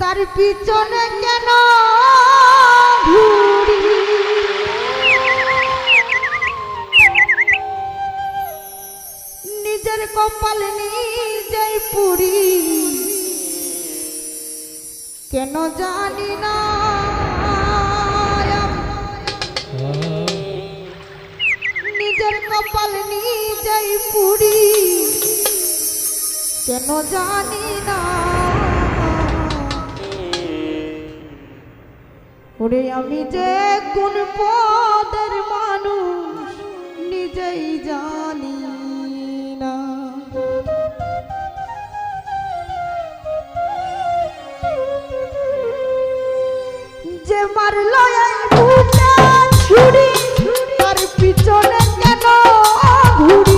তার পিছনে কেন নিজের কপাল নিজেই পুরি। কেন জানি না নিজের কপাল নিজেই পুরি। কেন জানি না ওরে আমি যে কোন পদের মানুষ, নিজেই জানি না। যে মারল তার পিছনে কেন ঘুরি?